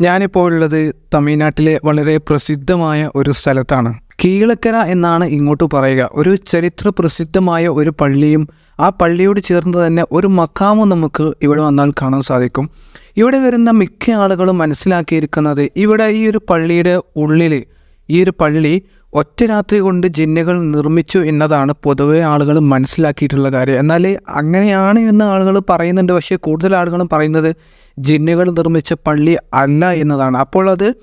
ഞാനിപ്പോൾ ഉള്ളത് തമിഴ്നാട്ടിലെ വളരെ പ്രസിദ്ധമായ ഒരു സ്ഥലത്താണ്. കീഴക്കര എന്നാണ് ഇങ്ങോട്ട് പറയുക. ഒരു ചരിത്ര പ്രസിദ്ധമായ ഒരു പള്ളിയും ആ പള്ളിയോട് ചേർന്ന് തന്നെ ഒരു മക്കാമും നമുക്ക് ഇവിടെ വന്നാൽ കാണാൻ സാധിക്കും. ഇവിടെ വരുന്ന മിക്ക ആളുകളും മനസ്സിലാക്കിയിരിക്കുന്നത് ഇവിടെ ഈ ഒരു പള്ളിയുടെ ഉള്ളിൽ ഈ ഒരു പള്ളി ഒറ്റ രാത്രി കൊണ്ട് ജിന്നുകൾ നിർമ്മിച്ചു എന്നതാണ് പൊതുവെ ആളുകൾ മനസ്സിലാക്കിയിട്ടുള്ള കാര്യം. എന്നാൽ അങ്ങനെയാണ് എന്ന് ആളുകൾ പറയുന്നുണ്ട്. പക്ഷേ കൂടുതൽ ആളുകളും പറയുന്നത് ജിന്നുകൾ നിർമ്മിച്ച പള്ളി അല്ല എന്നതാണ്. അപ്പോൾ അത്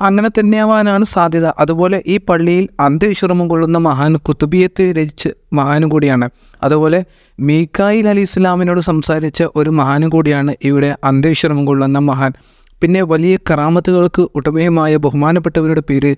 അങ്ങനെ തന്നെയാവാനാണ് സാധ്യത. അതുപോലെ ഈ പള്ളിയിൽ അന്ത്യവിശ്രമം കൊള്ളുന്ന മഹാൻ കുത്തുബിയത്ത് രചിച്ച് മഹാനും കൂടിയാണ്. അതുപോലെ മീക്കായിൽ അലി ഇസ്ലാമിനോട് സംസാരിച്ച ഒരു മഹാനും കൂടിയാണ് ഇവിടെ അന്ത്യവിശ്രമം കൊള്ളുന്ന മഹാൻ. പിന്നെ വലിയ കറാമത്തുകൾക്ക് ഉടമയുമായ ബഹുമാനപ്പെട്ടവരുടെ പേര്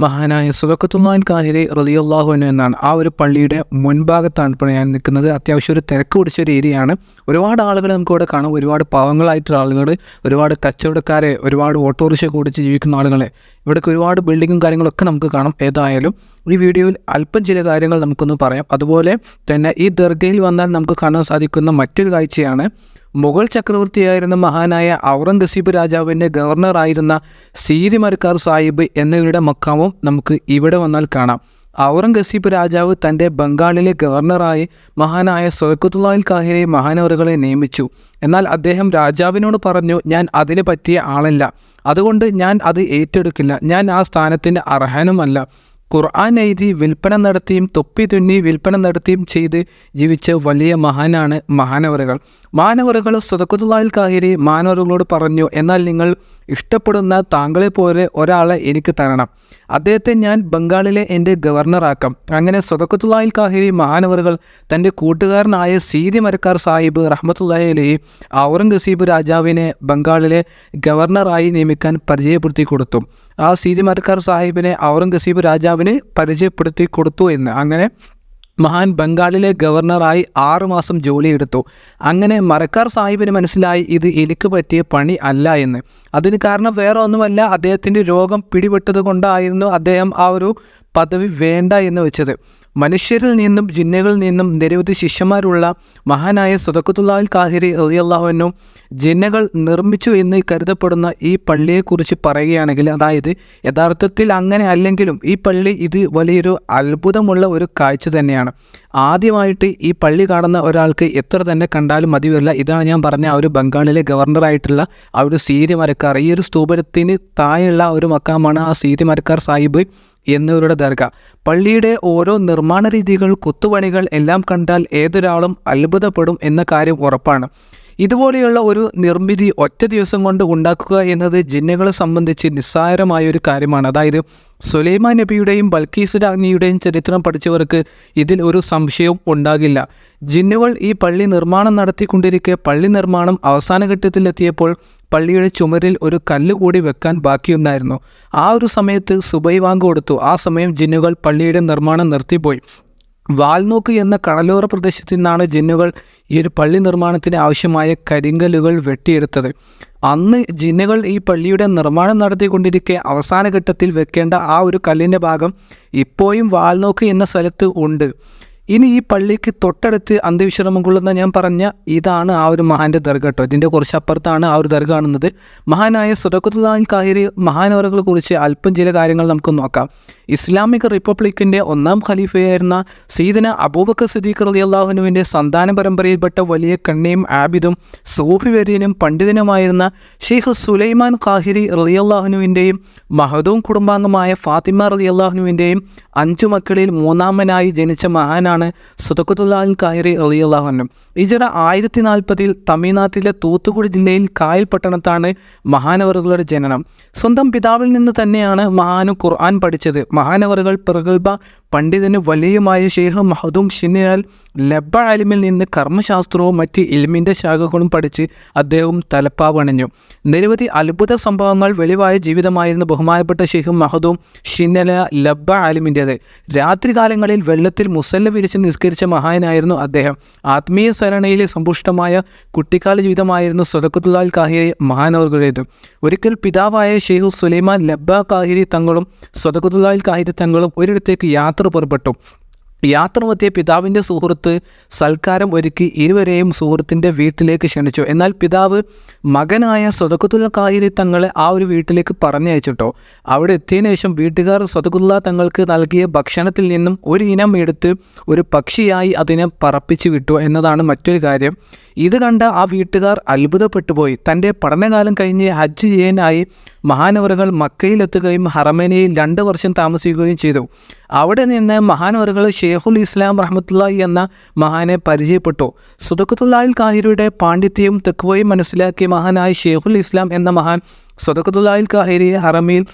മഹാനായ സുലക്കത്തുല്ലാൻ കാഹിരെ റലിയുള്ളാഹു എന്നാണ്. ആ ഒരു പള്ളിയുടെ മുൻഭാഗത്താണ് ഇപ്പോൾ ഞാൻ നിൽക്കുന്നത്. അത്യാവശ്യം ഒരു തിരക്ക് പിടിച്ച ഒരു ഏരിയയാണ് ഒരുപാട് ആളുകൾ നമുക്ക് ഇവിടെ കാണാം. ഒരുപാട് പാവങ്ങളായിട്ടുള്ള ആളുകൾ ഒരുപാട് കച്ചവടക്കാരെ ഒരുപാട് ഓട്ടോറിക്ഷ ഓടിച്ച് ജീവിക്കുന്ന ആളുകളെ. ഇവിടേക്ക് ഒരുപാട് ബിൽഡിങ്ങും കാര്യങ്ങളൊക്കെ നമുക്ക് കാണാം. ഏതായാലും ഈ വീഡിയോയിൽ അല്പം ചില കാര്യങ്ങൾ നമുക്കൊന്ന് പറയാം. അതുപോലെ തന്നെ ഈ ദർഗയിൽ വന്നാൽ നമുക്ക് കാണാൻ സാധിക്കുന്ന മറ്റൊരു കാഴ്ചയാണ് മുഗൾ ചക്രവർത്തിയായിരുന്ന മഹാനായ ഔറംഗസീബ് രാജാവിന്റെ ഗവർണറായിരുന്ന സീരി മർക്കാർ സാഹിബ് എന്നിവരുടെ മക്കാമും നമുക്ക് ഇവിടെ വന്നാൽ കാണാം. ഔറംഗസീബ് രാജാവ് തന്റെ ബംഗാളിലെ ഗവർണറായി മഹാനായ സൊയക്കുത്തുലാൽ കാഹിരെ മഹാനവറുകളെ നിയമിച്ചു. എന്നാൽ അദ്ദേഹം രാജാവിനോട് പറഞ്ഞു ഞാൻ അതിന് പറ്റിയ ആളല്ല. അതുകൊണ്ട് ഞാൻ അത് ഏറ്റെടുക്കില്ല. ഞാൻ ആ സ്ഥാനത്തിന്റെ അർഹനുമല്ല. ഖുർആൻ എഴുതി വിൽപ്പന നടത്തിയും തൊപ്പി തുന്നി വിൽപ്പന നടത്തിയും ചെയ്ത് ജീവിച്ച വലിയ മഹാനാണ് മഹാനവറുകൾ. മാനവറുകൾ സുതക്കുതുള്ളാൽ കാഹിരി മാനവറുകളോട് പറഞ്ഞു എന്നാൽ നിങ്ങൾ ഇഷ്ടപ്പെടുന്ന താങ്കളെ പോലെ ഒരാളെ എനിക്ക് തരണം. അദ്ദേഹത്തെ ഞാൻ ബംഗാളിലെ എന്റെ ഗവർണറാക്കാം. അങ്ങനെ സുതക്കുത്തുള്ളായിൽ കാഹിരി മഹാനവറുകൾ തന്റെ കൂട്ടുകാരനായ സീതി മരക്കാർ സാഹിബ് റഹ്മത്തുള്ളയിലെ ഔറംഗസീബ് രാജാവിനെ ബംഗാളിലെ ഗവർണറായി നിയമിക്കാൻ പരിചയപ്പെടുത്തി കൊടുത്തു. ആ സീതി മരക്കാർ സാഹിബിനെ ഔറംഗസീബ് രാജാവിന് പരിചയപ്പെടുത്തി കൊടുത്തു എന്ന്. അങ്ങനെ മഹാൻ ബംഗാളിലെ ഗവർണറായി ആറുമാസം ജോലിയെടുത്തു. അങ്ങനെ മരക്കാർ സാഹിബിന് മനസ്സിലായി ഇത് എനിക്ക് പറ്റിയ പണി അല്ല എന്ന്. അതിന് കാരണം വേറെ ഒന്നുമല്ല അദ്ദേഹത്തിന്റെ രോഗം പിടിപെട്ടത് കൊണ്ടായിരുന്നു അദ്ദേഹം ആ ഒരു പദവി വേണ്ട എന്ന് വെച്ചത്. മനുഷ്യരിൽ നിന്നും ജിന്നകളിൽ നിന്നും നിരവധി ശിഷ്യന്മാരുള്ള മഹാനായ സുദക്കുത്തുല്ലാൽ കാഹിരി റളിയല്ലാഹുവിനും ജിന്നകൾ നിർമ്മിച്ചു എന്ന് കരുതപ്പെടുന്ന ഈ പള്ളിയെക്കുറിച്ച് പറയുകയാണെങ്കിൽ അതായത് യഥാർത്ഥത്തിൽ അങ്ങനെ അല്ലെങ്കിലും ഈ പള്ളി ഇത് വലിയൊരു അത്ഭുതമുള്ള ഒരു കാഴ്ച തന്നെയാണ്. ആദ്യമായിട്ട് ഈ പള്ളി കാണുന്ന ഒരാൾക്ക് എത്ര തന്നെ കണ്ടാലും മതിവരില്ല. ഇതാണ് ഞാൻ പറഞ്ഞ ആ ഒരു ബംഗാളിലെ ഗവർണറായിട്ടുള്ള ആ ഒരു സീരി മരക്കാർ ഈ ഒരു സ്തൂപരത്തിന് താഴെയുള്ള ഒരു മക്കാമാണ് ആ സീരി മരക്കാർ സാഹിബ്. എന്നിവരുടെ ദർഗ. പള്ളിയുടെ ഓരോ നിർമ്മാണ രീതികൾ കൊത്തുപണികൾ എല്ലാം കണ്ടാൽ ഏതൊരാളും അത്ഭുതപ്പെടും എന്ന കാര്യം ഉറപ്പാണ്. ഇതുപോലെയുള്ള ഒരു നിർമ്മിതി ഒറ്റ ദിവസം കൊണ്ട് ഉണ്ടാക്കുക എന്നത് ജിന്നുകളെ സംബന്ധിച്ച് നിസ്സാരമായ ഒരു കാര്യമാണ്. അതായത് സുലൈമാൻ നബിയുടെയും ബൽക്കീസ് രാജ്ഞിയുടെയും ചരിത്രം പഠിച്ചവർക്ക് ഇതിൽ ഒരു സംശയവും ഉണ്ടാകില്ല. ജിന്നുകൾ ഈ പള്ളി നിർമ്മാണം നടത്തിക്കൊണ്ടിരിക്കെ പള്ളി നിർമ്മാണം അവസാന ഘട്ടത്തിലെത്തിയപ്പോൾ പള്ളിയുടെ ചുമരിൽ ഒരു കല്ല് കൂടി വെക്കാൻ ബാക്കിയുണ്ടായിരുന്നു. ആ ഒരു സമയത്ത് സുബൈ വാങ്ക് കൊടുത്തു. ആ സമയം ജിന്നുകൾ പള്ളിയുടെ നിർമ്മാണം നിർത്തിപ്പോയി. വാൽനോക്ക് എന്ന കടലോര പ്രദേശത്തു നിന്നാണ് ജിന്നുകൾ ഈ ഒരു പള്ളി നിർമ്മാണത്തിന് ആവശ്യമായ കരിങ്കല്ലുകൾ വെട്ടിയെടുത്തത്. അന്ന് ജിന്നുകൾ ഈ പള്ളിയുടെ നിർമ്മാണം നടത്തിക്കൊണ്ടിരിക്കെ അവസാന ഘട്ടത്തിൽ വെക്കേണ്ട ആ ഒരു കല്ലിന്റെ ഭാഗം ഇപ്പോഴും വാൽനോക്ക് എന്ന സ്ഥലത്ത് ഉണ്ട്. ഇനി ഈ പള്ളിക്ക് തൊട്ടടുത്ത് അന്ത്യവിശ്രമം കൊള്ളുന്ന ഞാൻ പറഞ്ഞ ഇതാണ് ആ ഒരു മഹാന്റെ ദർഗ കേട്ടോ ഇതിന്റെ കുറച്ച് അപ്പുറത്താണ് ആ ഒരു ദർഗ കാണുന്നത്. മഹാനായ സുറക്കുത്തുല്ലാൻ കാഹിരി മഹാനവറുകളെ കുറിച്ച് അല്പം ചില കാര്യങ്ങൾ നമുക്ക് നോക്കാം. ഇസ്ലാമിക് റിപ്പബ്ലിക്കിന്റെ ഒന്നാം ഖലീഫയായിരുന്ന സീദന അബൂബക്കർ സിദ്ദീഖ് അലി അള്ളാഹുനുവിന്റെ സന്താന പരമ്പരയിൽപ്പെട്ട വലിയ കണ്ണിയും ആബിദും സൂഫി വര്യനും പണ്ഡിതനുമായിരുന്ന ഷെയ്ഖ് സുലൈമാൻ കാഹിരി റലി അള്ളാഹുനുവിന്റെയും മഹദൂം കുടുംബാംഗമായ ഫാത്തിമ റലി അള്ളാഹുനുവിന്റെയും അഞ്ചു മക്കളിൽ മൂന്നാമനായി ജനിച്ച മഹാനാണ് ആണ് സുതക്കുത്തുല്ലാൽ കായറി അലിയല്ലാഹുനും ഇജറ ആയിരത്തി നാൽപ്പതിൽ തമിഴ്നാട്ടിലെ തൂത്തുക്കുടി ജില്ലയിൽ കായൽ പട്ടണത്താണ് മഹാനവറുകളുടെ ജനനം. സ്വന്തം പിതാവിൽ നിന്ന് തന്നെയാണ് മഹാനു ഖുർആൻ പഠിച്ചത്. മഹാനവറുകൾ പ്രഗത്ഭ പണ്ഡിതന് വലിയമായ ഷെയ്ഖ് മഹദൂം ഷിനയാൽ ലബ അലിമിൽ നിന്ന് കർമ്മശാസ്ത്രവും മറ്റ് ഇൽമിന്റെ ശാഖകളും പഠിച്ച് അദ്ദേഹം തലപ്പാവണിഞ്ഞു. നിരവധി അത്ഭുത സംഭവങ്ങൾ വെളിവായ ജീവിതമായിരുന്നു ബഹുമാനപ്പെട്ട ഷെയ്ഖ് മഹദൂം ഷിന്നല ലബ്ബ അലിമിന്റേത്. രാത്രികാലങ്ങളിൽ വെള്ളത്തിൽ മുസല്ല വിരിച്ച് നിസ്കരിച്ച മഹാനായിരുന്നു അദ്ദേഹം. ആത്മീയ സരണയിലെ സമ്പുഷ്ടമായ കുട്ടിക്കാല ജീവിതമായിരുന്നു സദക്കുത്തുല്ലാൽ കാഹിരി മഹാനവറുകളുടേത് ഒരിക്കൽ പിതാവായ ഷെയ്ഖ് സുലൈമാൻ ലബ്ബ കാഹിരി തങ്ങളും സദക്കുത്തുല്ലാൽ കാഹിരി തങ്ങളും ഒരിടത്തേക്ക് യാത്ര por el. പുറപ്പെട്ടു യാത്രമധ്യേ പിതാവിന്റെ സുഹൃത്ത് സൽക്കാരം ഒരുക്കി ഇരുവരെയും സുഹൃത്തിന്റെ വീട്ടിലേക്ക് ക്ഷണിച്ചു. എന്നാൽ പിതാവ് മകനായ സ്വതക്കുത്തുള്ള കായിരി തങ്ങളെ ആ ഒരു വീട്ടിലേക്ക് പറഞ്ഞയച്ചിട്ടോ. അവിടെ എത്തിയതിനു ശേഷം വീട്ടുകാർ സ്വതക്കുല്ല തങ്ങൾക്ക് നൽകിയ ഭക്ഷണത്തിൽ നിന്നും ഒരു ഇനം എടുത്ത് ഒരു പക്ഷിയായി അതിനെ പറപ്പിച്ചു വിട്ടു എന്നതാണ് മറ്റൊരു കാര്യം. ഇത് കണ്ട ആ വീട്ടുകാർ അത്ഭുതപ്പെട്ടു പോയി തന്റെ പഠനകാലം കഴിഞ്ഞ് ഹജ്ജ് ചെയ്യാനായി മഹാനവറുകൾ മക്കയിലെത്തുകയും ഹറമേനയിൽ രണ്ട് വർഷം താമസിക്കുകയും ചെയ്തു. അവിടെ നിന്ന് മഹാനവറുകൾ ഷേഖുൽ ഇസ്ലാം റഹ്മത്തുള്ളാഹി എന്ന മഹാനെ പരിചയപ്പെട്ടു. സുദക്കത്തുല്ലായിൽ കാഹിരിയുടെ പാണ്ഡിത്യവും തെക്കുവയും മനസ്സിലാക്കിയ മഹാനായ ഷെയ്ഖുൽ ഇസ്ലാം എന്ന മഹാൻ സദക്കത്തുല്ലായിൽ കാഹിരിയെ ഹറമയിൽ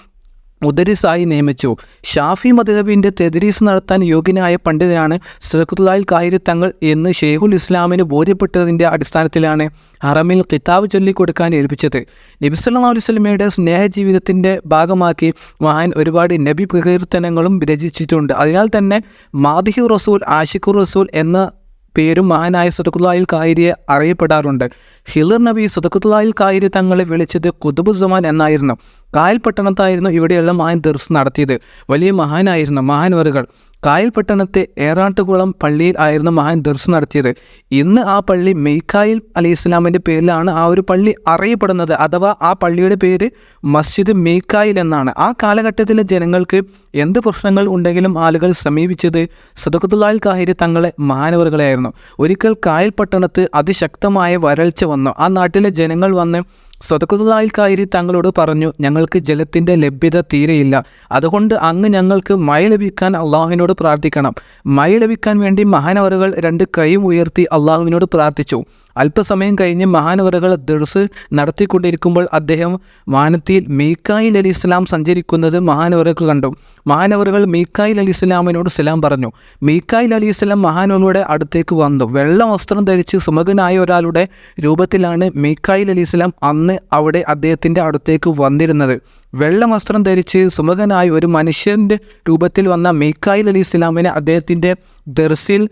മുദരിസായി നിയമിച്ചു. ഷാഫി മദ്ഹബിന്റെ തെദരീസ് നടത്താൻ യോഗ്യനായ പണ്ഡിതനാണ് സുലഖത്തുല്ലാഹിൽ കാഹിരി തങ്ങൾ എന്ന് ഷെയ്ഖുൽ ഇസ്ലാമിന് ബോധ്യപ്പെട്ടതിന്റെ അടിസ്ഥാനത്തിലാണ് ഹറമിൽ കിതാബ് ചൊല്ലിക്കൊടുക്കാൻ ഏൽപ്പിച്ചത്. നബി സല്ലല്ലാഹു അലൈഹി വസല്ലമയുടെ സ്നേഹജീവിതത്തിന്റെ ഭാഗമാക്കി മഹാൻ ഒരുപാട് നബി പ്രകീർത്തനങ്ങളും രചിച്ചിട്ടുണ്ട്. അതിനാൽ തന്നെ മാദിഹു റസൂൽ ആഷിഖുർ റസൂൽ എന്ന പേരും മഹാനായ സുദഖുല്ലാഹിൽ കായിരിയെ അറിയപ്പെടാറുണ്ട്. ഹിലർ നബി സുദഖുല്ലാഹിൽ കായിരി തങ്ങളെ വിളിച്ചത് കുതുബുസമാൻ എന്നായിരുന്നു. കായൽ പട്ടണത്തായിരുന്നു ഇവിടെയുള്ള മഹാൻ ദർസ് നടത്തിയത്. വലിയ മഹാനായിരുന്നു മഹാൻവറുകൾ കായൽ പട്ടണത്തെ ഏറാട്ടുകുളം പള്ളിയിൽ ആയിരുന്നു മഹാൻ ദർസ് നടത്തിയത്. ഇന്ന് ആ പള്ളി മെയ്ക്കായിൽ അലി ഇസ്ലാമിന്റെ പേരിലാണ് ആ ഒരു പള്ളി അറിയപ്പെടുന്നത് അഥവാ ആ പള്ളിയുടെ പേര് മസ്ജിദ് മെയ്ക്കായിൽ എന്നാണ്. ആ കാലഘട്ടത്തിലെ ജനങ്ങൾക്ക് എന്ത് പ്രശ്നങ്ങൾ ഉണ്ടെങ്കിലും ആളുകൾ സമീപിച്ചത് സദഖത്തുല്ലാൽ കാഹിരി തങ്ങളെ മഹാനവറുകളായിരുന്നു ഒരിക്കൽ കായൽ പട്ടണത്ത് അതിശക്തമായ വരൾച്ച വന്നു. ആ നാട്ടിലെ ജനങ്ങൾ വന്ന് സ്വതക്കുതായിൽ കായരി തങ്ങളോട് പറഞ്ഞു ഞങ്ങൾക്ക് ജലത്തിന്റെ ലഭ്യത തീരെയില്ല. അതുകൊണ്ട് അങ്ങ് ഞങ്ങൾക്ക് മഴ ലഭിക്കാൻ അള്ളാഹുവിനോട് പ്രാർത്ഥിക്കണം. മഴ ലഭിക്കാൻ വേണ്ടി മഹാനവറുകൾ രണ്ട് കൈയും ഉയർത്തി അള്ളാഹുവിനോട് പ്രാർത്ഥിച്ചു. അല്പസമയം കഴിഞ്ഞ് മഹാനവറുകൾ ദർസ് നടത്തിക്കൊണ്ടിരിക്കുമ്പോൾ അദ്ദേഹം വാനത്തിൽ മീക്കായിൽ അലി ഇസ്ലാം സഞ്ചരിക്കുന്നത് മഹാനവറുകൾ കണ്ടു. മഹാനവറുകൾ മീക്കായിൽ അലി ഇസ്ലാമിനോട് സലാം പറഞ്ഞു. മീക്കായിൽ അലി ഇസ്ലാം മഹാനവറുടെ അടുത്തേക്ക് വന്നു. വെള്ള വസ്ത്രം ധരിച്ച് സുമകനായ ഒരാളുടെ രൂപത്തിലാണ് മീക്കായിൽ അലി ഇസ്ലാം അന്ന് അവിടെ അദ്ദേഹത്തിന്റെ അടുത്തേക്ക് വന്നിരുന്നത്. വെള്ള വസ്ത്രം ധരിച്ച് സുമകനായ ഒരു മനുഷ്യന്റെ രൂപത്തിൽ വന്ന മീക്കായിൽ അലി ഇസ്ലാമിനെ അദ്ദേഹത്തിന്റെ ദർസിൽ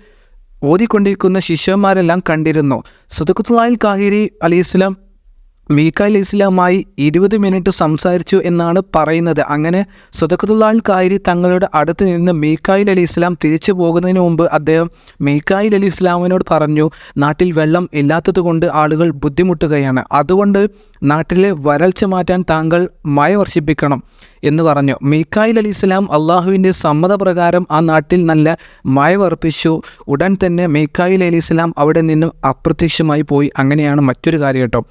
ഓതിക്കൊണ്ടിരിക്കുന്ന ശിഷ്യന്മാരെല്ലാം കണ്ടിരുന്നു. സുദഖുത്തുല്ലാഹിൽ കാഹിരി അലി ഇസ്ലാം മീക്കായിൽ ഇസ്ലാമായി ഇരുപത് മിനിറ്റ് സംസാരിച്ചു എന്നാണ് പറയുന്നത്. അങ്ങനെ സുദഖത്തുല്ലാൽ കായിരി തങ്ങളുടെ അടുത്ത് നിന്ന് മീക്കായിൽ അലി ഇസ്ലാം തിരിച്ചു പോകുന്നതിന് മുമ്പ് അദ്ദേഹം മീക്കായിൽ അലി ഇസ്ലാമിനോട് പറഞ്ഞു നാട്ടിൽ വെള്ളം ഇല്ലാത്തതുകൊണ്ട് ആളുകൾ ബുദ്ധിമുട്ടുകയാണ്. അതുകൊണ്ട് നാട്ടിലെ വരൾച്ച മാറ്റാൻ താങ്കൾ മഴ വർഷിപ്പിക്കണം എന്ന് പറഞ്ഞു. മീക്കായിൽ അലി ഇസ്ലാം അള്ളാഹുവിന്റെ സമ്മതപ്രകാരം ആ നാട്ടിൽ നല്ല മഴ വർപ്പിച്ചു ഉടൻ തന്നെ മീക്കായിൽ അലി ഇസ്ലാം അവിടെ നിന്നും അപ്രത്യക്ഷമായി പോയി. അങ്ങനെയാണ് മറ്റൊരു കാര്യം കേട്ടോ.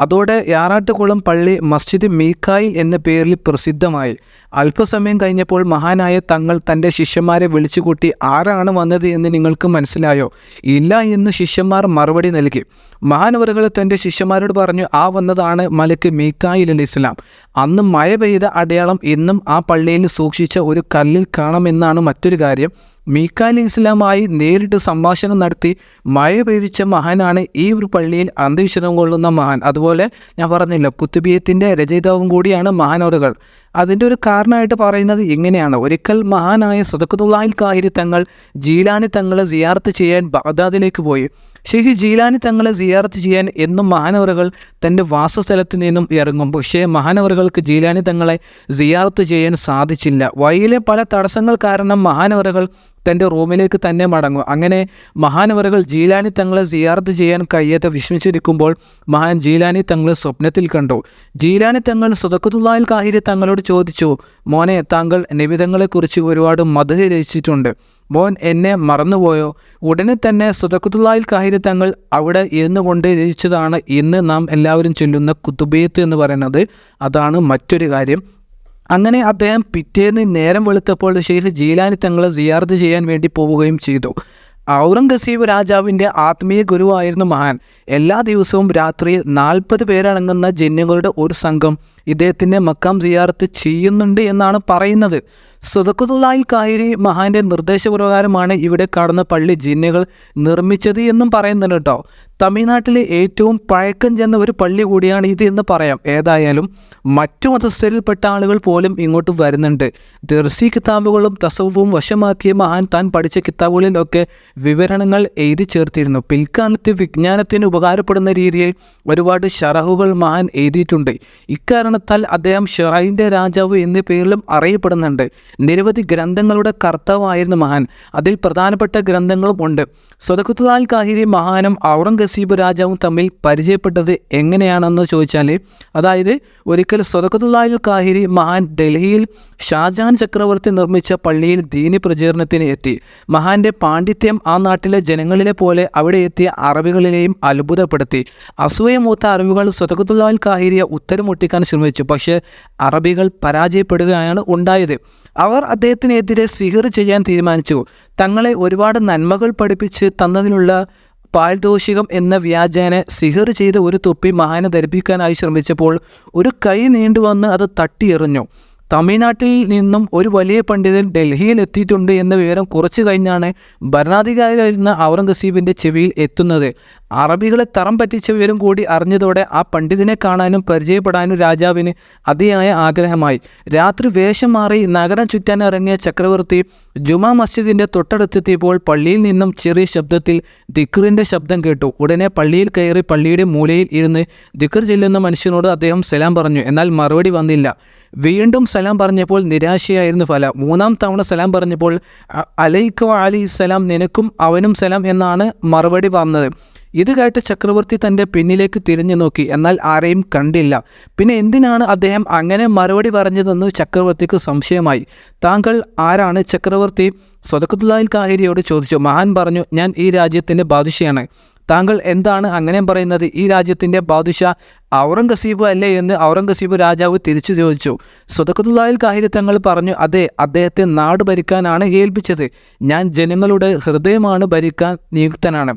അതോടെ യാറാട്ടുകുളം പള്ളി മസ്ജിദ് മീക്കായിൽ എന്ന പേരിൽ പ്രസിദ്ധമായി. അല്പസമയം കഴിഞ്ഞപ്പോൾ മഹാനായ തങ്ങൾ തന്റെ ശിഷ്യന്മാരെ വിളിച്ചുകൂട്ടി ആരാണ് വന്നത് എന്ന് നിങ്ങൾക്ക് മനസ്സിലായോ? ഇല്ല എന്ന് ശിഷ്യന്മാർ മറുപടി നൽകി. മഹാനവറുകൾ തന്റെ ശിഷ്യന്മാരോട് പറഞ്ഞു ആ വന്നതാണ് മലക്ക് മീക്കായിൽ അലി ഇസ്ലാം അന്ന് മഴ പെയ്ത അടയാളം ഇന്നും ആ പള്ളിയിൽ സൂക്ഷിച്ച ഒരു കല്ലിൽ കാണാമെന്നാണ് മറ്റൊരു കാര്യം. മീക്കാലി ഇസ്ലാമായി നേരിട്ട് സംഭാഷണം നടത്തി മഴ പെയ്തിച്ച മഹാനാണ് ഈ ഒരു പള്ളിയിൽ അന്തരീക്ഷണം കൊള്ളുന്ന മഹാൻ. അതുപോലെ ഞാൻ പറഞ്ഞില്ല കുത്തുബിയത്തിന്റെ രചയിതാവും കൂടിയാണ് മഹാനോറുകൾ അതിന്റെ ഒരു കാരണമായിട്ട് പറയുന്നത് ഇങ്ങനെയാണ്. ഒരിക്കൽ മഹാനായ സദക്കുതുള്ളാഹിൽ കാഹിരി തങ്ങൾ ജീലാനി തങ്ങളെ സിയാർത്ത് ചെയ്യാൻ ബഗ്ദാദിലേക്ക് പോയി. ഷെയ്ഖ് ജീലാനി തങ്ങളെ സിയാർത്ത് ചെയ്യാൻ എന്നും മഹാനവറുകൾ തന്റെ വാസസ്ഥലത്ത് നിന്നും ഇറങ്ങും. പക്ഷേ മഹാനവറുകൾക്ക് ജീലാനി തങ്ങളെ സിയാർത്ത് ചെയ്യാൻ സാധിച്ചില്ല. വഴിയിലെ പല തടസ്സങ്ങൾ കാരണം മഹാനവറുകൾ തന്റെ റൂമിലേക്ക് തന്നെ മടങ്ങും. അങ്ങനെ മഹാനവറുകൾ ജീലാനി തങ്ങളെ സിയാർത്ത് ചെയ്യാൻ കഴിയാതെ വിഷമിച്ചിരിക്കുമ്പോൾ മഹാൻ ജീലാനി തങ്ങളെ സ്വപ്നത്തിൽ കണ്ടു. ജീലാനി തങ്ങൾ സുദക്കുതുള്ളാഹിൽ കാഹിരി തങ്ങളോട് ചോദിച്ചു മോനെ താങ്കൾ നിവിധങ്ങളെക്കുറിച്ച് ഒരുപാട് മധു രചിച്ചിട്ടുണ്ട്. മോൻ എന്നെ മറന്നുപോയോ? ഉടനെ തന്നെ സുദക്കുത്തുള്ളാഹിൽ കാഹിരി തങ്ങൾ അവിടെ ഇരുന്നു കൊണ്ട് രചിച്ചതാണ് ഇന്ന് നാം എല്ലാവരും ചൊല്ലുന്ന കുത്തുബിയത്ത് എന്ന് പറയുന്നത്. അതാണ് മറ്റൊരു കാര്യം. അങ്ങനെ അദ്ദേഹം പിറ്റേന്ന് നേരം വെളുത്തപ്പോൾ ഷെയ്ഖ് ജീലാനി തങ്ങളെ സിയാർത്ത് ചെയ്യാൻ വേണ്ടി പോവുകയും ചെയ്തു. ഔറംഗസീബ് രാജാവിന്റെ ആത്മീയ ഗുരുവായിരുന്നു മഹാൻ. എല്ലാ ദിവസവും രാത്രി നാൽപ്പത് പേരടങ്ങുന്ന ജന്യങ്ങളുടെ ഒരു സംഘം ഇദ്ദേഹത്തിന്റെ മക്കാം സിയാർത്ത് ചെയ്യുന്നുണ്ട് എന്നാണ് പറയുന്നത്. സുദക്കുതുള്ളായിൽ കായിരി മഹാന്റെ നിർദ്ദേശപ്രകാരമാണ് ഇവിടെ കാണുന്ന പള്ളി ജിന്നുകൾ നിർമ്മിച്ചത് എന്നും പറയുന്നുണ്ട് കേട്ടോ. തമിഴ്നാട്ടിലെ ഏറ്റവും പഴക്കം ചെന്ന ഒരു പള്ളി കൂടിയാണ് ഇത് എന്ന് പറയാം. ഏതായാലും മറ്റു മതസ്ഥരിൽപ്പെട്ട ആളുകൾ പോലും ഇങ്ങോട്ട് വരുന്നുണ്ട്. ദർസി കിതാബുകളും തസവും വശമാക്കിയ മഹാൻ താൻ പഠിച്ച കിതാബുകളിലൊക്കെ വിവരണങ്ങൾ എഴുതി ചേർത്തിരുന്നു. പിൽക്കാലത്ത് വിജ്ഞാനത്തിന് ഉപകാരപ്പെടുന്ന രീതിയിൽ ഒരുപാട് ഷറഹുകൾ മഹാൻ എഴുതിയിട്ടുണ്ട്. ഇക്കാരണത്താൽ അദ്ദേഹം ഷെറൈന്റെ രാജാവ് എന്ന പേരിലും അറിയപ്പെടുന്നുണ്ട്. നിരവധി ഗ്രന്ഥങ്ങളുടെ കർത്താവായിരുന്നു മഹാൻ. അതിൽ പ്രധാനപ്പെട്ട ഗ്രന്ഥങ്ങളും ഉണ്ട്. സ്വതക്കുത്തുലാൽ കാഹിരി മഹാനും ഔറംഗസീബ് രാജാവും തമ്മിൽ പരിചയപ്പെട്ടത് എങ്ങനെയാണെന്ന് ചോദിച്ചാൽ അതായത് ഒരിക്കൽ സ്വതക്കുത്തുലാൽ കാഹിരി മഹാൻ ഡൽഹിയിൽ ഷാജഹാൻ ചക്രവർത്തി നിർമ്മിച്ച പള്ളിയിൽ ദീനി പ്രചരണത്തിന് എത്തി. മഹാന്റെ പാണ്ഡിത്യം ആ നാട്ടിലെ ജനങ്ങളിലെ പോലെ അവിടെ എത്തിയ അറബികളിലെയും അത്ഭുതപ്പെടുത്തി. അസൂയമൂത്ത അറബികൾ സ്വതകുത്തുല്ലാൽ കാഹിരിയെ ഉത്തരമൊട്ടിക്കാൻ ശ്രമിച്ചു. പക്ഷേ അറബികൾ പരാജയപ്പെടുകയാണ് ഉണ്ടായത്. അവർ അദ്ദേഹത്തിനെതിരെ സിഹിർ ചെയ്യാൻ തീരുമാനിച്ചു. തങ്ങളെ ഒരുപാട് നന്മകൾ പഠിപ്പിച്ച് തന്നതിനുള്ള പാരിതോഷികം എന്ന വ്യാജേനെ സിഹർ ചെയ്ത ഒരു തൊപ്പി മഹാനെ ധരിപ്പിക്കാനായി ശ്രമിച്ചപ്പോൾ ഒരു കൈ നീണ്ടുവന്ന് അത് തട്ടിയെറിഞ്ഞു. തമിഴ്നാട്ടിൽ നിന്നും ഒരു വലിയ പണ്ഡിതൻ ഡൽഹിയിൽ എത്തിയിട്ടുണ്ട് എന്ന വിവരം കുറച്ചു കഴിഞ്ഞാണ് ഭരണാധികാരിയായിരുന്ന ഔറംഗസീബിന്റെ ചെവിയിൽ എത്തുന്നത്. അറബികളെ തറം പറ്റിച്ച കൂടി അറിഞ്ഞതോടെ ആ പണ്ഡിതനെ കാണാനും പരിചയപ്പെടാനും രാജാവിന് അതിയായ ആഗ്രഹമായി. രാത്രി വേഷം മാറി നഗരം ചുറ്റാൻ ഇറങ്ങിയ ചക്രവർത്തി ജുമാ മസ്ജിദിന്റെ തൊട്ടടുത്തെത്തിയപ്പോൾ പള്ളിയിൽ നിന്നും ചെറിയ ശബ്ദത്തിൽ ദിക്റിന്റെ ശബ്ദം കേട്ടു. ഉടനെ പള്ളിയിൽ കയറി പള്ളിയുടെ മൂലയിൽ ഇരുന്ന് ദിക്ർ ചെല്ലുന്ന മനുഷ്യനോട് അദ്ദേഹം സലാം പറഞ്ഞു. എന്നാൽ മറുപടി വന്നില്ല. വീണ്ടും സലാം പറഞ്ഞപ്പോൾ നിരാശയായിരുന്നു ഫല. മൂന്നാം തവണ സലാം പറഞ്ഞപ്പോൾ അലൈക്കോ അലി സലാം നിനക്കും അവനും സലാം എന്നാണ് മറുപടി വന്നത്. ഇത് കേട്ട് ചക്രവർത്തി തന്റെ പിന്നിലേക്ക് തിരിഞ്ഞു നോക്കി. എന്നാൽ ആരെയും കണ്ടില്ല. പിന്നെ എന്തിനാണ് അദ്ദേഹം അങ്ങനെ മറുപടി പറഞ്ഞതെന്ന് ചക്രവർത്തിക്ക് സംശയമായി. താങ്കൾ ആരാണ്? ചക്രവർത്തി സ്വതക്കുല്ലാൽ കാഹിരിയോട് ചോദിച്ചു. മഹാൻ പറഞ്ഞു ഞാൻ ഈ രാജ്യത്തിന്റെ ബാദുഷയാണ് താങ്കൾ എന്താണ് അങ്ങനെ പറയുന്നത്? ഈ രാജ്യത്തിന്റെ ബാദുഷ ഔറംഗസീബ് അല്ലേ? എന്ന് ഔറംഗസീബ് രാജാവ് തിരിച്ചു ചോദിച്ചു. സ്വതക്കുല്ലായിൽ കാഹിരി തങ്ങൾ പറഞ്ഞു അതെ അദ്ദേഹത്തെ നാട് ഭരിക്കാനാണ് ഏൽപ്പിച്ചത്. ഞാൻ ജനങ്ങളുടെ ഹൃദയമാണ് ഭരിക്കാൻ നിയുക്തനാണ്.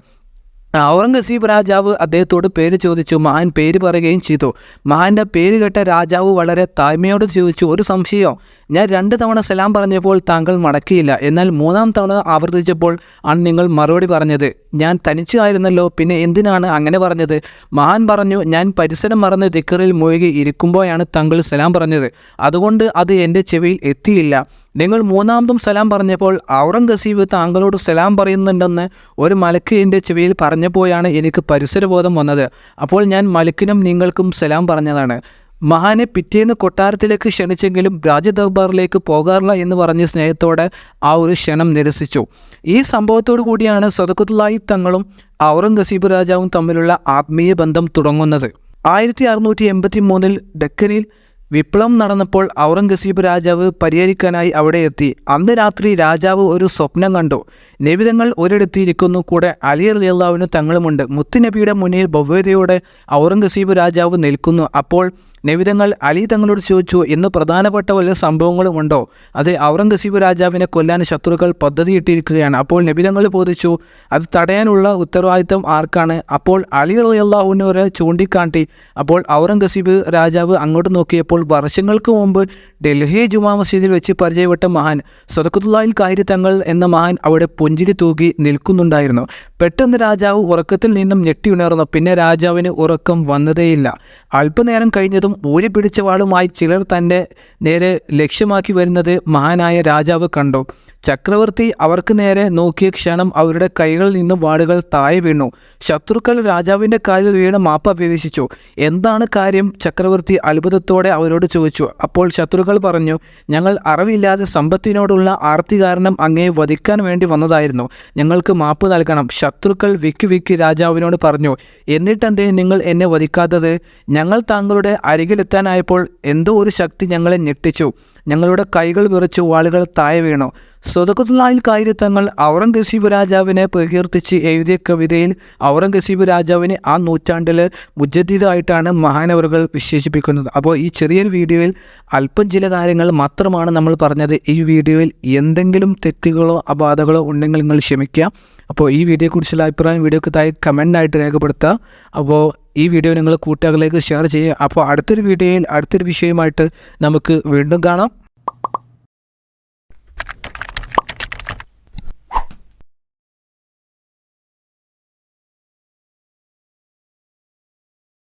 ഔറംഗസീബ് രാജാവ് അദ്ദേഹത്തോട് പേര് ചോദിച്ചു. മഹാൻ പേര് പറയുകയും ചെയ്തു. മഹാന്റെ പേര് കേട്ട രാജാവ് വളരെ താഴ്മയോട് ചോദിച്ചു ഒരു സംശയം? ഞാൻ രണ്ട് തവണ സലാം പറഞ്ഞപ്പോൾ താങ്കൾ മടക്കിയില്ല. എന്നാൽ മൂന്നാം തവണ ആവർത്തിച്ചപ്പോൾ ആണ് നിങ്ങൾ മറുപടി പറഞ്ഞത്. ഞാൻ തനിച്ചായിരുന്നല്ലോ പിന്നെ എന്തിനാണ് അങ്ങനെ പറഞ്ഞത്? മഹാൻ പറഞ്ഞു ഞാൻ പരിസരം മറന്ന് ദിക്കറിൽ മുഴുകി ഇരിക്കുമ്പോഴാണ് താങ്കൾ സലാം പറഞ്ഞത്. അതുകൊണ്ട് അത് എന്റെ ചെവിയിൽ എത്തിയില്ല. നിങ്ങൾ മൂന്നാമതും സലാം പറഞ്ഞപ്പോൾ ഔറംഗസീബ് താങ്കളോട് സലാം പറയുന്നുണ്ടെന്ന് ഒരു മലക്ക് എന്റെ ചെവിയിൽ പറഞ്ഞപ്പോഴാണ് എനിക്ക് പരിസരബോധം വന്നത്. അപ്പോൾ ഞാൻ മലക്കിനും നിങ്ങൾക്കും സലാം പറഞ്ഞതാണ്. മഹാനെ പിറ്റേന്ന് കൊട്ടാരത്തിലേക്ക് ക്ഷണിച്ചെങ്കിലും രാജദർബാറിലേക്ക് പോകാറില്ല എന്ന് പറഞ്ഞ സ്നേഹത്തോടെ ആ ഒരു ക്ഷണം നിരസിച്ചു. ഈ സംഭവത്തോടു കൂടിയാണ് സദക്കുത്തുല്ലായി തങ്ങളും ഔറംഗസീബ് രാജാവും തമ്മിലുള്ള ആത്മീയ ബന്ധം തുടങ്ങുന്നത്. ആയിരത്തി അറുന്നൂറ്റി എൺപത്തി മൂന്നിൽ ഡക്കനിൽ വിപ്ലവം നടന്നപ്പോൾ ഔറംഗസീബ് രാജാവ് പരിഹരിക്കാനായി അവിടെ എത്തി. അന്ന് രാത്രി രാജാവ് ഒരു സ്വപ്നം കണ്ടു. നിബിതങ്ങൾ ഒരിടത്തിയിരിക്കുന്നു. കൂടെ അലി അലിയല്ലാവിന് തങ്ങളുമുണ്ട്. മുത്തുനബിയുടെ മുന്നിൽ ഭവ്യതയോടെ ഔറംഗസീബ് രാജാവ് നിൽക്കുന്നു. അപ്പോൾ നിബിതങ്ങൾ അലി തങ്ങളോട് ചോദിച്ചു ഇന്ന് പ്രധാനപ്പെട്ട വല്ല സംഭവങ്ങളും ഉണ്ടോ? അത് ഔറംഗസീബ് രാജാവിനെ കൊല്ലാൻ ശത്രുക്കൾ പദ്ധതിയിട്ടിരിക്കുകയാണ്. അപ്പോൾ നിബിതങ്ങൾ ബോധിച്ചു അത് തടയാനുള്ള ഉത്തരവാദിത്തം ആർക്കാണ്? അപ്പോൾ അലി അലിയല്ലാഹുവിനെ ചൂണ്ടിക്കാട്ടി. അപ്പോൾ ഔറംഗസീബ് രാജാവ് അങ്ങോട്ട് നോക്കിയപ്പോൾ വർഷങ്ങൾക്ക് മുമ്പ് ഡൽഹി ജുമാ മസ്ജിദിൽ വെച്ച് പരിചയപ്പെട്ട മഹാൻ സദക്കുത്തുല്ലായിൽ കാരി തങ്ങൾ എന്ന മഹാൻ അവിടെ പുഞ്ചിരി തൂക്കി നിൽക്കുന്നുണ്ടായിരുന്നു. പെട്ടെന്ന് രാജാവ് ഉറക്കത്തിൽ നിന്നും ഞെട്ടി ഉണർന്നു പിന്നെ രാജാവിന് ഉറക്കം വന്നതേയില്ല. അല്പനേരം കഴിഞ്ഞതും ഊരി പിടിച്ച വാളുമായി ചിലർ തന്റെ നേരെ ലക്ഷ്യമാക്കി വരുന്നത് മഹാനായ രാജാവ് കണ്ടു. ചക്രവർത്തി അവർക്ക് നേരെ നോക്കിയ ക്ഷണം അവരുടെ കൈകളിൽ നിന്ന് വാളുകൾ താഴെ വീണു. ശത്രുക്കൾ രാജാവിന്റെ കാലിൽ വീണ് മാപ്പ് അപേക്ഷിച്ചു. എന്താണ് കാര്യം? ചക്രവർത്തി അത്ഭുതത്തോടെ അവരോട് ചോദിച്ചു. അപ്പോൾ ശത്രുക്കൾ പറഞ്ഞു ഞങ്ങൾ അറിവില്ലാതെ സമ്പത്തിനോടുള്ള ആർത്തി കാരണം അങ്ങേ വധിക്കാൻ വേണ്ടി വന്നതായിരുന്നു. ഞങ്ങൾക്ക് മാപ്പ് നൽകണം. ശത്രുക്കൾ വിക്കി വിക്കി രാജാവിനോട് പറഞ്ഞു എന്നിട്ടെന്തേ നിങ്ങൾ എന്നെ വധിക്കാത്തത്? ഞങ്ങൾ താങ്കളുടെ അരികിലെത്താനായപ്പോൾ എന്തോ ഒരു ശക്തി ഞങ്ങളെ ഞെട്ടിച്ചു. ഞങ്ങളുടെ കൈകൾ വിറച്ചു വാളുകൾ താഴെ വീണു. സ്വതകുല്ലായിൽ കായിരത്തങ്ങൾ ഔറംഗസീബ് രാജാവിനെ പ്രകീർത്തിച്ച് എഴുതിയ കവിതയിൽ ഔറംഗസീബ് രാജാവിനെ ആ നൂറ്റാണ്ടിൽ മുജദ്ദീദായിട്ടാണ് മഹാനവറുകൾ വിശേഷിപ്പിക്കുന്നത്. അപ്പോൾ ഈ ചെറിയൊരു വീഡിയോയിൽ അല്പം ചില കാര്യങ്ങൾ മാത്രമാണ് നമ്മൾ പറഞ്ഞത്. ഈ വീഡിയോയിൽ എന്തെങ്കിലും തെറ്റുകളോ അപാധകളോ ഉണ്ടെങ്കിൽ നിങ്ങൾ ക്ഷമിക്കുക. അപ്പോൾ ഈ വീഡിയോയെക്കുറിച്ചുള്ള അഭിപ്രായം വീഡിയോക്ക് തായി കമന്റായിട്ട് രേഖപ്പെടുത്തുക. അപ്പോൾ ഈ വീഡിയോ നിങ്ങൾ കൂട്ടുകാരിലേക്ക് ഷെയർ ചെയ്യുക. അപ്പോൾ അടുത്തൊരു വീഡിയോയിൽ അടുത്തൊരു വിഷയമായിട്ട് നമുക്ക് വീണ്ടും കാണാം.